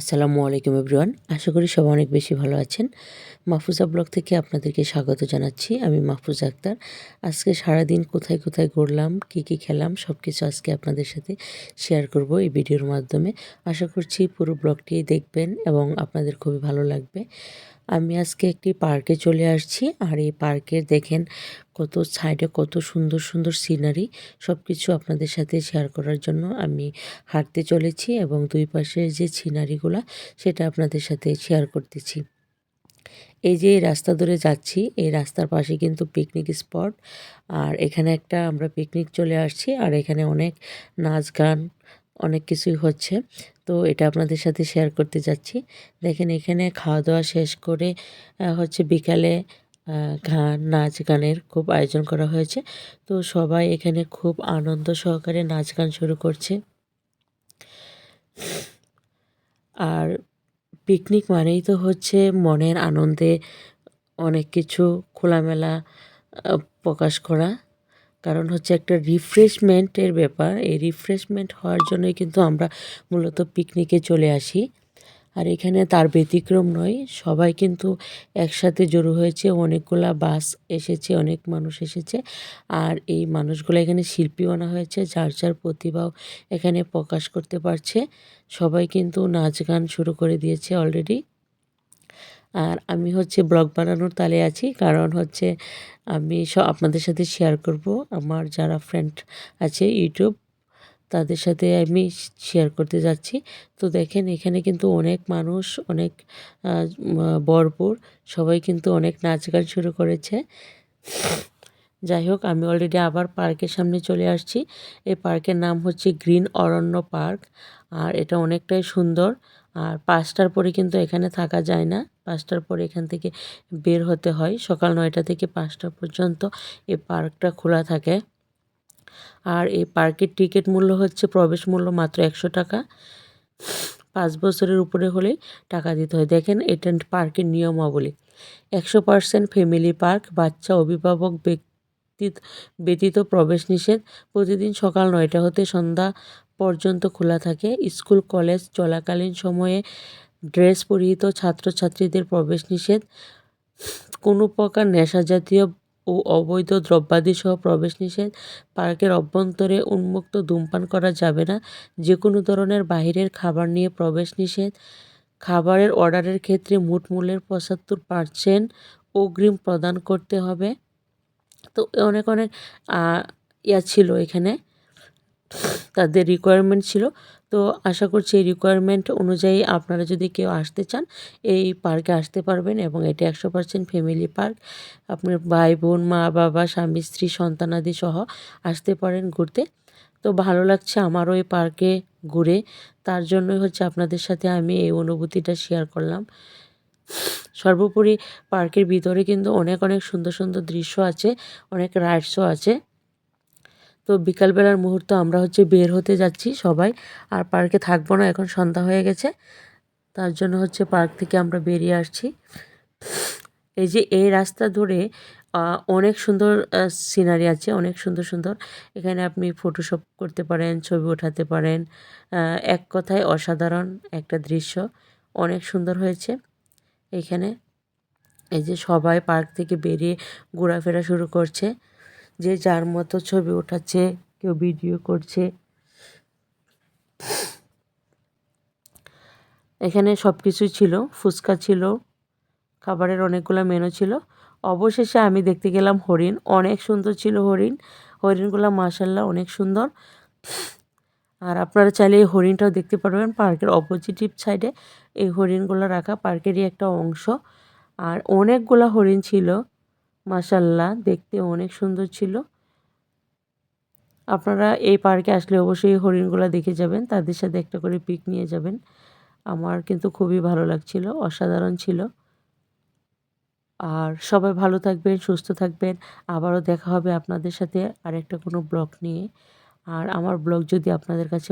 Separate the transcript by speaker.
Speaker 1: আসসালামু আলাইকুম এভরিওয়ান। আশা করি সবাই অনেক বেশি ভালো আছেন। মাহফুজা ব্লগ থেকে আপনাদেরকে স্বাগত জানাচ্ছি। আমি মাহফুজ আক্তার। আজকে সারাদিন কোথায় কোথায় ঘুরলাম, কি কি খেলাম সব কিছু আজকে আপনাদের সাথে শেয়ার করব এই ভিডিওর মাধ্যমে। আশা করছি পুরো ব্লগটি দেখবেন এবং আপনাদের খুবই ভালো লাগবে। আমি আজকে একটি পার্কে চলে আসছি। আর এই পার্কের দেখেন কত সাইডে কত সুন্দর সুন্দর সিনারি সব কিছু আপনাদের সাথে শেয়ার করার জন্য আমি হাঁটতে চলেছি এবং দুই পাশে যে সিনারিগুলো সেটা আপনাদের সাথে শেয়ার করতেছি। এই যে রাস্তা ধরে যাচ্ছি, এই রাস্তার পাশে কিন্তু পিকনিক স্পট আর এখানে একটা আমরা পিকনিক চলে আসছি, আর এখানে অনেক নাচ গান, অনেক কিছুই হচ্ছে। তো এটা আপনাদের সাথে শেয়ার করতে যাচ্ছি। দেখেন এখানে খাওয়া দাওয়া শেষ করে হচ্ছে বিকালে গান, নাচ গানের খুব আয়োজন করা হয়েছে। তো সবাই এখানে খুব আনন্দ সহকারে নাচ গান শুরু করছে। আর পিকনিক মানেই তো হচ্ছে মনের আনন্দে অনেক কিছু খোলামেলা প্রকাশ করা। কারণ হচ্ছে একটা রিফ্রেশমেন্টের ব্যাপার। এই রিফ্রেশমেন্ট হওয়ার জন্যই কিন্তু আমরা মূলত পিকনিকে চলে আসি। আর এখানে তার ব্যতিক্রম নয়, সবাই কিন্তু একসাথে জড়ো হয়েছে, অনেকগুলা বাস এসেছে, অনেক মানুষ এসেছে। আর এই মানুষগুলো এখানে শিল্পী আনা হয়েছে, যার যার প্রতিভাও এখানে প্রকাশ করতে পারছে। সবাই কিন্তু নাচ গান শুরু করে দিয়েছে অলরেডি আর আমি হচ্ছে ব্লগ বানানোর তালে আছি। কারণ হচ্ছে আমি সব আপনাদের সাথে শেয়ার করব। আমার যারা ফ্রেন্ড আছে ইউটিউব, তাদের সাথে আমি শেয়ার করতে যাচ্ছি। তো দেখেন, এখানে কিন্তু অনেক মানুষ, অনেক বরপুর সবাই কিন্তু অনেক নাচ গান শুরু করেছে। যাই হোক, আমি অলরেডি আবার পার্কের সামনে চলে আসছি। এই পার্কের নাম হচ্ছে গ্রিন অরণ্য পার্ক। আর এটা অনেকটাই সুন্দর। আর পাঁচটার পরে কিন্তু এখানে থাকা যায় না। পাঁচটার পরে এখান থেকে বের হতে হয়। সকাল নয়টা থেকে পাঁচটা পর্যন্ত এই পার্কটা খোলা থাকে। আর এই পার্কের টিকিট মূল্য হচ্ছে, প্রবেশ মূল্য মাত্র একশো টাকা। পাঁচ বছরের উপরে হলে টাকা দিতে হয়। দেখেন এটা পার্কের নিয়মাবলী। একশো পার্সেন্ট ফ্যামিলি পার্ক, বাচ্চা, অভিভাবক, ব্যক্তি ব্যতীত প্রবেশ নিষেধ। প্রতিদিন সকাল নয়টা হতে সন্ধ্যা পর্যন্ত খোলা থাকে। স্কুল, কলেজ চলাকালীন সময়ে ড্রেস পরিহিত ছাত্রছাত্রীদের প্রবেশ নিষেধ কোনো প্রকার নেশা জাতীয় ও অবৈধ দ্রব্যাদি সহ প্রবেশ নিষেধ পার্কের অভ্যন্তরে উন্মুক্ত ধূমপান করা যাবে না। যে কোনো ধরনের বাহিরের খাবার নিয়ে প্রবেশ নিষেধ খাবারের অর্ডারের ক্ষেত্রে মোট মূল্যের পঁচাত্তর পার্সেন্ট অগ্রিম প্রদান করতে হবে। তো অনেক অনেক ইয়া ছিল এখানে। তাদের রিকোয়ারমেন্ট ছিল। তো আশা করছি এই রিকোয়ারমেন্ট অনুযায়ী আপনারা যদি কেউ আসতে চান, এই পার্কে আসতে পারবেন এবং এটি একশো পার্সেন্ট ফ্যামিলি পার্ক আপনার ভাই বোন, মা, বাবা, স্বামী, স্ত্রী সন্তানাদি সহ আসতে পারেন ঘুরতে। তো ভালো লাগছে আমারও এই পার্কে ঘুরে। তার জন্যই হচ্ছে আপনাদের সাথে আমি এই অনুভূতিটা শেয়ার করলাম। সর্বোপরি পার্কের ভিতরে কিন্তু অনেক অনেক সুন্দর সুন্দর দৃশ্য আছে, অনেক রাইডসও আছে। তো বিকালবেলার মুহূর্ত আমরা হচ্ছে বের হতে যাচ্ছি সবাই। আর পার্কে থাকব না, এখন সন্ধ্যা হয়ে গেছে। তার জন্য হচ্ছে পার্ক থেকে আমরা বেরিয়ে আসছি। এই যে এই রাস্তা ধরে অনেক সুন্দর সিনারি আছে, অনেক সুন্দর সুন্দর। এখানে আপনি ফটোশপ করতে পারেন, ছবি ওঠাতে পারেন। এক কথায় অসাধারণ একটা দৃশ্য। অনেক সুন্দর হয়েছে এখানে। এই যে সবাই পার্ক থেকে বেরিয়ে ঘোরাফেরা শুরু করছে। যে যার মতো ছবি ওঠাচ্ছে কেউ ভিডিও করছে। এখানে সব কিছুই ছিল, ফুচকা ছিল, খাবারের অনেকগুলো মেনু ছিল। অবশেষে আমি দেখতে গেলাম হরিণ, অনেক সুন্দর ছিল হরিণ। হরিণগুলো মাসাল্লাহ অনেক সুন্দর। আর আপনারা চাইলে এই হরিণটাও দেখতে পারবেন পার্কের অপোজিটিভ সাইডে এই হরিণগুলো রাখা পার্কেরই একটা অংশ। আর অনেকগুলো হরিণ ছিল। মাসাল্লাহ দেখতে অনেক সুন্দর ছিল। আপনারা এই পার্কে আসলে অবশ্যই হরিণগুলো দেখে যাবেন, তাদের সাথে একটা করে পিক নিয়ে যাবেন। আমার কিন্তু খুবই ভালো লাগছিল, অসাধারণ ছিল। আর সবাই ভালো থাকবেন, সুস্থ থাকবেন। আবারও দেখা হবে আপনাদের সাথে আরেকটা কোনো ব্লগ নিয়ে। আর আমার ব্লগ যদি আপনাদের কাছে